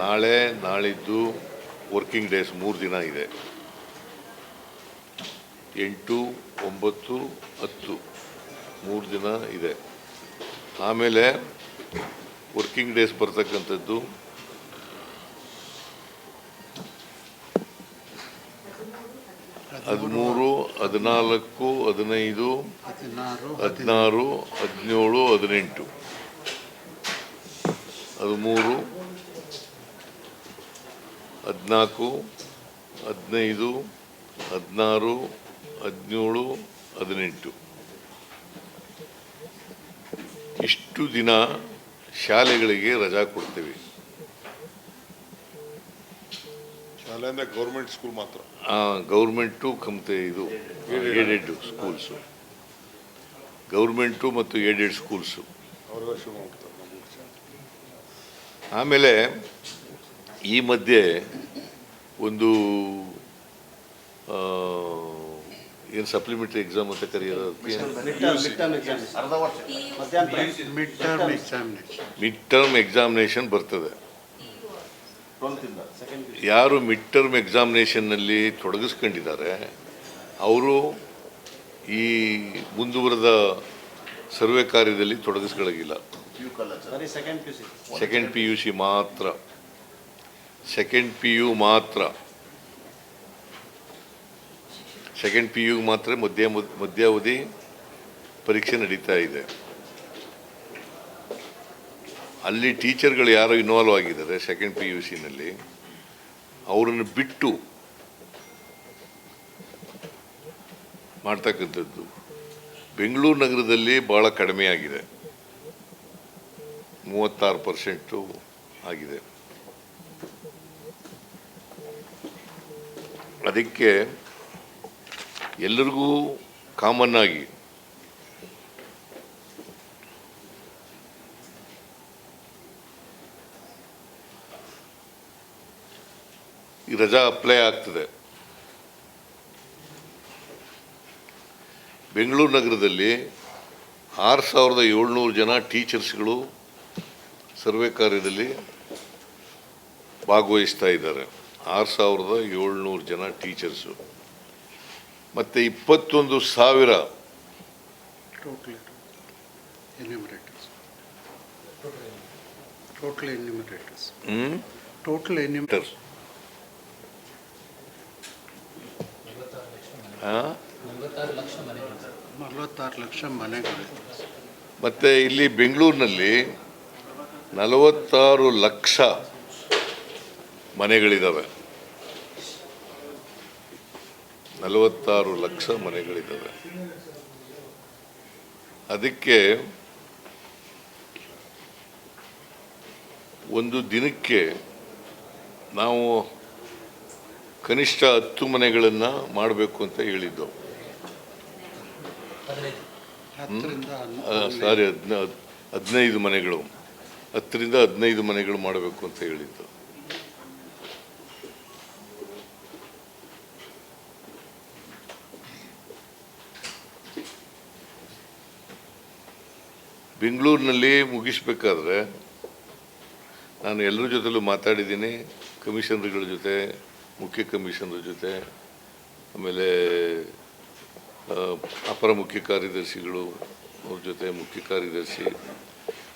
ನಾಳೆ ನಾಳಿದ್ದು working days ಮೂರು ದಿನ ಇದೆ. ಎಂಟು ಒಂಬತ್ತು ಹತ್ತು ಮೂರು ದಿನ ಇದೆ. ಆಮೇಲೆ ವರ್ಕಿಂಗ್ ಡೇಸ್ ಬರ್ತಕ್ಕಂಥದ್ದು ಹದಿಮೂರು ಹದಿನಾಲ್ಕು ಹದಿನೈದು ಹದಿನಾರು ಹದಿನಾರು ಹದಿನೇಳು ಹದಿನೆಂಟು. ಹದಿಮೂರು ಹದಿನಾಲ್ಕು ಹದಿನೈದು ಹದಿನಾರು ಹದಿನೇಳು ಹದಿನೆಂಟು. ಇಷ್ಟು ದಿನ ಶಾಲೆಗಳಿಗೆ ರಜಾ ಕೊಡ್ತೀವಿ. ಶಾಲೆ ಅಂದ್ರೆ ಗೌರ್ಮೆಂಟ್ ಸ್ಕೂಲ್ ಮಾತ್ರ. ಗೌರ್ಮೆಂಟು ಕಮತೆ ಇದು ಏಡೆಡ್ ಸ್ಕೂಲ್ಸು. ಗೌರ್ಮೆಂಟು ಮತ್ತು ಏಡೆಡ್ ಸ್ಕೂಲ್ಸು. ಆಮೇಲೆ ಈ ಮಧ್ಯೆ ಒಂದು ಏನು ಸಪ್ಲಿಮೆಂಟ್ರಿ ಎಕ್ಸಾಮ್ ಅಂತ ಕರೆಯೋದು? Mid term examination mid term examination ಬರ್ತದೆ. ಯಾರು ಮಿಡ್ ಟರ್ಮ್ ಎಕ್ಸಾಮಿನೇಷನ್ನಲ್ಲಿ ತೊಡಗಿಸ್ಕೊಂಡಿದ್ದಾರೆ ಅವರು ಈ ಮುಂದುವರೆದ ಸರ್ವೆ ಕಾರ್ಯದಲ್ಲಿ ತೊಡಗಿಸ್ಕೊಳ್ಳೋಗಿಲ್ಲ ಸೆಕೆಂಡ್ ಪಿ ಯು ಸಿ ಮಾತ್ರ. ಸೆಕೆಂಡ್ ಪಿ ಯು ಮಾತ್ರ. ಸೆಕೆಂಡ್ ಪಿ ಯು ಮಾತ್ರ ಮಧ್ಯ ಮಧ್ಯಾವಧಿ ಪರೀಕ್ಷೆ ನಡೀತಾ ಇದೆ. ಅಲ್ಲಿ ಟೀಚರ್ಗಳು ಯಾರು ಇನ್ವಾಲ್ವ್ ಆಗಿದ್ದಾರೆ ಸೆಕೆಂಡ್ ಪಿ ಯು ಸಿನಲ್ಲಿ ಅವರನ್ನು ಬಿಟ್ಟು ಮಾಡ್ತಕ್ಕಂಥದ್ದು. ಬೆಂಗಳೂರು ನಗರದಲ್ಲಿ ಭಾಳ ಕಡಿಮೆ ಆಗಿದೆ. ಮೂವತ್ತಾರು ಪರ್ಸೆಂಟು ಆಗಿದೆ. ಅದಕ್ಕೆ ಎಲ್ಲರಿಗೂ ಕಾಮನ್ ಆಗಿ ಈ ರಜಾ ಅಪ್ಲೈ ಆಗ್ತದೆ. ಬೆಂಗಳೂರು ನಗರದಲ್ಲಿ ಆರು ಸಾವಿರದ ಏಳ್ನೂರು ಜನ ಟೀಚರ್ಸ್ಗಳು ಸರ್ವೆ ಕಾರ್ಯದಲ್ಲಿ ಭಾಗವಹಿಸ್ತಾ ಇದ್ದಾರೆ. ಆರು ಸಾವಿರದ ಏಳ್ನೂರು ಜನ ಟೀಚರ್ಸು. ಮತ್ತು ಇಪ್ಪತ್ತೊಂದು ಸಾವಿರ ಮತ್ತು ಇಲ್ಲಿ ಬೆಂಗಳೂರಿನಲ್ಲಿ ನಲವತ್ತಾರು ಲಕ್ಷ ಮನೆಗಳಿದ್ದಾವೆ ನಲವತ್ತಾರು ಲಕ್ಷ ಮನೆಗಳಿದ್ದಾವೆ ಅದಕ್ಕೆ ಒಂದು ದಿನಕ್ಕೆ ನಾವು ಕನಿಷ್ಠ ಹತ್ತು ಮನೆಗಳನ್ನು ಮಾಡಬೇಕು ಅಂತ ಹೇಳಿದ್ದು. ಹತ್ತರಿಂದ ಸಾರಿ ಹದಿನ ಹದಿನೈದು ಮನೆಗಳು. ಹತ್ತರಿಂದ ಹದಿನೈದು ಮನೆಗಳು ಮಾಡಬೇಕು ಅಂತ ಹೇಳಿದ್ದು. ಬೆಂಗಳೂರಿನಲ್ಲಿ ಮುಗಿಸ್ಬೇಕಾದ್ರೆ ನಾನು ಎಲ್ಲರ ಜೊತೆಲೂ ಮಾತಾಡಿದ್ದೀನಿ, ಕಮಿಷನರ್ಗಳ ಜೊತೆ, ಮುಖ್ಯ ಕಮಿಷನರ್ ಜೊತೆ, ಆಮೇಲೆ ಅಪರ ಮುಖ್ಯ ಕಾರ್ಯದರ್ಶಿಗಳು ಅವ್ರ ಜೊತೆ ಮುಖ್ಯ ಕಾರ್ಯದರ್ಶಿ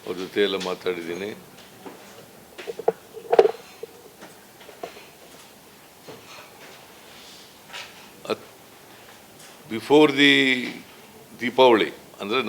ಅವ್ರ ಜೊತೆ ಎಲ್ಲ ಮಾತಾಡಿದ್ದೀನಿ ಬಿಫೋರ್ ದಿ ದೀಪಾವಳಿ ಅಂದರೆ